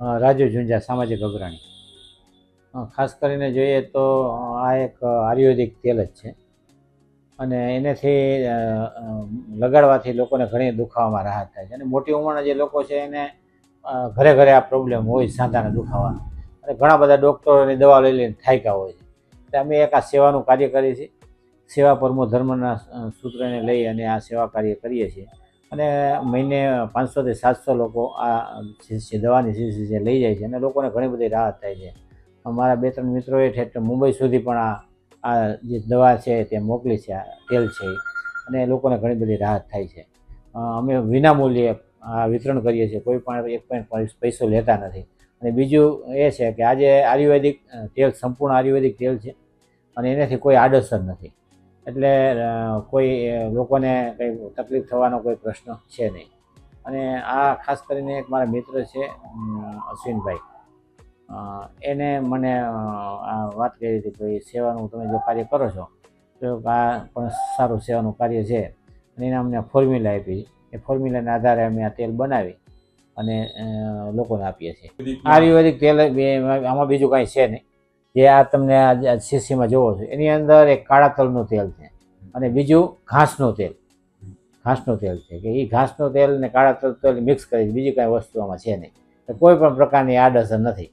રાજુ ઝુંઝા, સામાજિક અગ્રણી. ખાસ કરીને જોઈએ તો આ એક આયુર્વેદિક તેલ જ છે. અને એનાથી લગાડવાથી લોકોને ઘણી દુખાવામાં રાહત થાય છે. અને મોટી ઉંમરના જે લોકો છે એને ઘરે ઘરે આ પ્રોબ્લેમ હોય, સાંધાના દુખાવાનો. અને ઘણા બધા ડૉક્ટરોની દવા લઈ લઈને થાયકા હોય છે. એટલે અમે એક આ સેવાનું કાર્ય કરીએ છીએ. સેવા પરમો ધર્મના સૂત્રને લઈ અને આ સેવા કાર્ય કરીએ છીએ. અને મહિને પાંચસોથી સાતસો લોકો આ દવાની શીશી છે લઈ જાય છે, અને લોકોને ઘણી બધી રાહત થાય છે. મારા બે ત્રણ મિત્રોએ ઠેઠ મુંબઈ સુધી પણ આ આ જે દવા છે તે મોકલી છે તેલ છે. અને લોકોને ઘણી બધી રાહત થાય છે. અમે વિનામૂલ્યે આ વિતરણ કરીએ છીએ, કોઈ પણ એક પણ પૈસો લેતા નથી. અને બીજું એ છે કે આજે આયુર્વેદિક તેલ, સંપૂર્ણ આયુર્વેદિક તેલ છે. અને એનાથી કોઈ આડઅસર નથી. એટલે કોઈ લોકોને કંઈ તકલીફ થવાનો કોઈ પ્રશ્ન છે નહીં. અને આ ખાસ કરીને એક મારા મિત્ર છે અશ્વિનભાઈ. એને મને આ વાત કરી હતી કે સેવાનું તમે જો કાર્ય કરો છો તો આ પણ સારું સેવાનું કાર્ય છે. અને એને અમને ફોર્મ્યુલા આપી. એ ફોર્મ્યુલાના આધારે અમે આ તેલ બનાવી અને લોકોને આપીએ છીએ. આયુર્વેદિક તેલ આમાં બીજું કાંઈ છે નહીં. જે આ તમને આ શીશીમાં જોવો છો, એની અંદર એક કાળા તલનું તેલ છે અને બીજું ઘાસનું તેલ. ઘાસનું તેલ છે કે એ ઘાસનું તેલ ને કાળા તલ તેલ મિક્સ કરી બીજી કાંઈ વસ્તુ આમાં છે નહીં. તો કોઈ પણ પ્રકારની આડઅસર નથી.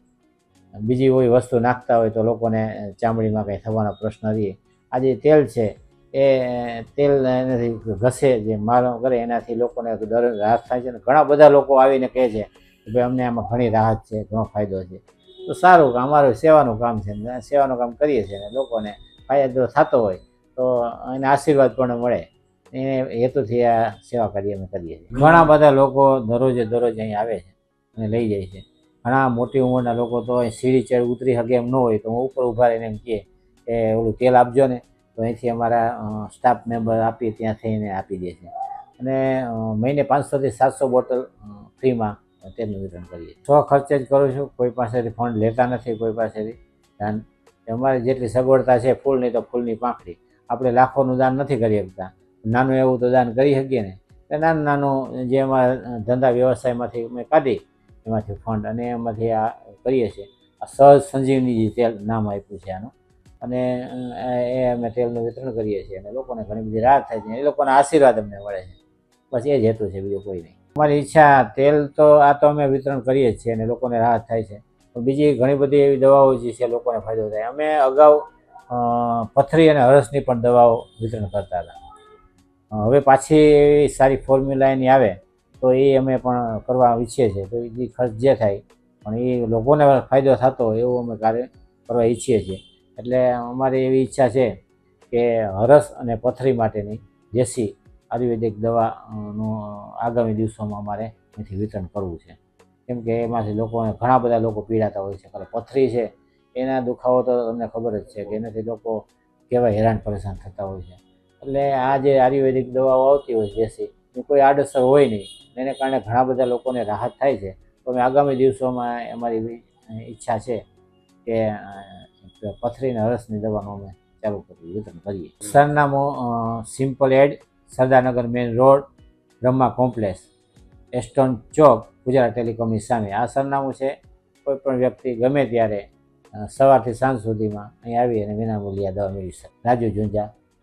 બીજી કોઈ વસ્તુ નાખતા હોય તો લોકોને ચામડીમાં કંઈ થવાનો પ્રશ્ન રહે. આ જે તેલ છે, એ તેલ એનાથી ઘસે, જે મારો કરે એનાથી લોકોને દર રાહત થાય છે અને ઘણા બધા લોકો આવીને કહે છે કે ભાઈ અમને આમાં ઘણી રાહત છે, ઘણો ફાયદો છે. તો સારું કે અમારું સેવાનું કામ છે સેવાનું કામ કરીએ છીએ અને લોકોને ફાયદો થતો હોય તો એને આશીર્વાદ પણ મળે. એને હેતુથી આ સેવા કાર્ય અમે કરીએ છીએ. ઘણા બધા લોકો દરરોજે દરરોજ અહીં આવે છે અને લઈ જાય છે. ઘણા મોટી ઉંમરના લોકો તો અહીં સીડી ચડ ઉતરી શકે એમ ન હોય તો હું ઉપર ઊભા રહીને એમ કહે કે ઓલું તેલ આપજો ને, તો અહીંથી અમારા સ્ટાફ મેમ્બર આપી, ત્યાં થઈને આપી દે છે. અને મહિને પાંચસોથી સાતસો બોટલ ફ્રીમાં તેલનું વિતરણ કરીએ. સ્વ ખર્ચે જ કરું છું, કોઈ પાસેથી ફંડ લેતા નથી, કોઈ પાસેથી. દાન અમારી જેટલી સગવડતા છે ફૂલની તો ફૂલની પાંખડી. આપણે લાખોનું દાન નથી કરી શકતા. નાનું એવું તો દાન કરી શકીએ ને. એટલે નાનું નાનું જે અમારા ધંધા વ્યવસાયમાંથી અમે કાઢી, એમાંથી ફંડ અને એમાંથી આ કરીએ છીએ. આ સહજ સંજીવની જે તેલ નામ આપ્યું છે આનું. અને એ અમે તેલનું વિતરણ કરીએ છીએ અને લોકોને ઘણી બધી રાહત થાય છે. એ લોકોના આશીર્વાદ અમને મળે છે. બસ એ જ હેતુ છે, બીજું કોઈ નહીં. અમારી ઈચ્છા, તેલ તો આ તો અમે વિતરણ કરીએ જ છીએ અને લોકોને રાહત થાય છે. બીજી ઘણી બધી એવી દવાઓ જે છે લોકોને ફાયદો થાય. અમે અગાઉ પથરી અને હરસની પણ દવાઓ વિતરણ કરતા હતા. હવે પાછી એવી સારી ફોર્મ્યુલા એની આવે, તો એ અમે પણ કરવા ઈચ્છીએ છીએ. તો એ ખર્ચ જે થાય, પણ એ લોકોને ફાયદો થતો હોય એવું અમે કાર્ય કરવા ઈચ્છીએ છીએ. એટલે અમારી એવી ઈચ્છા છે કે હરસ અને પથરી માટેની દેશી આયુર્વેદિક દવાનું આગામી દિવસોમાં અમારે અહીંથી વિતરણ કરવું છે. કેમ કે એમાંથી લોકોને ઘણા બધા લોકો પીડાતા હોય છે. કારણ પથરી છે. એના દુખાવો તો તમને ખબર જ છે કે એનાથી લોકો કેવા હેરાન પરેશાન થતા હોય છે. એટલે આ જે આયુર્વેદિક દવાઓ આવતી હોય દેશી, એ કોઈ આડઅસર હોય નહીં. એને કારણે ઘણા બધા લોકોને રાહત થાય છે. તો અમે આગામી દિવસોમાં અમારી ઈચ્છા છે કે પથરીના રસની દવાનું અમે ચાલુ કરીએ વિતરણ કરીએ. સરનામું simple ad Sardarnagar main road, Brahma complex. Aston ચોક, ગુજરાત ટેલિકોમની સામે. આ સરનામું છે કોઈપણ વ્યક્તિ ગમે ત્યારે સવારથી સાંજ સુધીમાં અહીં આવી અને વિનામૂલ્યે દવા મેળવી શકે. રાજુ ઝુંઝા.